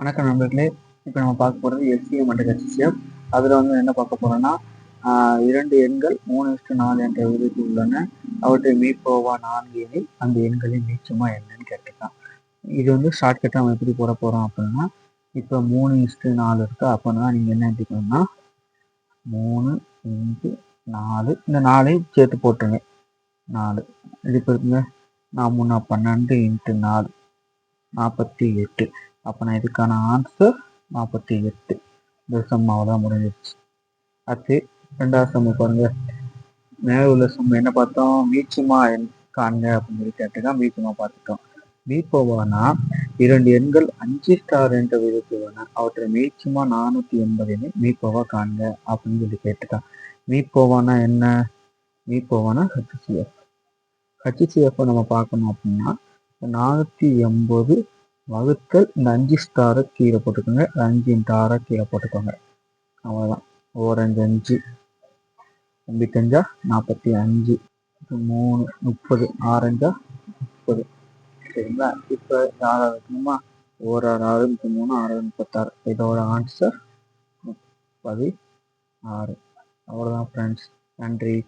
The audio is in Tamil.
வணக்கம் நண்பர்களே. இப்போ நம்ம பார்க்க போகிறது எஸ்சிஎம் அண்ட் ஹெச்சிஎம் அதில் வந்து என்ன பார்க்க போகிறோம்னா இரண்டு எண்கள் மூணு இஷ்டு நாலு என்ற விதத்தில் உள்ளன. அவற்றை மீட்போவா நான்கு எனில் அந்த எண்களின் மீச்சமா என்னன்னு கேட்டுக்கலாம். இது வந்து ஷார்ட்கட்டாக நம்ம எப்படி போட போகிறோம் அப்படின்னா இப்போ மூணு இஷ்டு நாலு இருக்கா. அப்படின்னா நீங்கள் என்ன எடுத்துக்கணும்னா மூணு அஞ்சு நாலு இந்த நாலையும் சேர்த்து போட்டுருங்க. நாலு. இது இப்போ இருக்குங்க நான் மூணு பன்னெண்டு இன்ட்டு நாலு. நாற்பத்தி எட்டு. அப்போ நான் இதுக்கான ஆன்சர் நாற்பத்தி எட்டு. இந்த சம் அவ்வளோதான் முடிஞ்சிருச்சு. அடுத்து ரெண்டாவது சம் பாருங்க. மேலே உள்ள சம் என்ன பார்த்தோம்? மீச்சுமா காண்க அப்படின்னு சொல்லி கேட்டுதான் மீச்சுமா பார்த்துட்டோம். மீப்போவானா இரண்டு எண்கள் அஞ்சு ஸ்டார் என்ற விதத்துவான அவற்றை மீச்சுமா நானூற்றி எண்பதுன்னு மீப்போவா காண்க அப்படின்னு சொல்லி கேட்டுட்டான். மீப்போவானா என்ன? மீப்போவானா ஹச்சிசிஎஃப் ஹச்சிசிஎஃப் நம்ம பார்க்கணும் அப்படின்னா நானூற்றி எண்பது வகுத்தல் இந்த அஞ்சு ஸ்டாரை கீழே போட்டுக்கோங்க. அஞ்சு டாரை கீழே போட்டுக்கோங்க. அவ்வளோதான் ஓரஞ்சு அஞ்சு. எண்பத்தஞ்சா? நாற்பத்தி அஞ்சு. மூணு முப்பது. ஆரஞ்சா முப்பது. சரிங்களா? இப்போ ஆறாவது வைக்கணுமா ஓராறு ஆறு முப்பத்தி மூணு ஆறு முப்பத்தாறு. இதோட ஆன்சர் முப்பது ஆறு. அவ்வளோதான் ஃப்ரெண்ட்ஸ் நன்றி.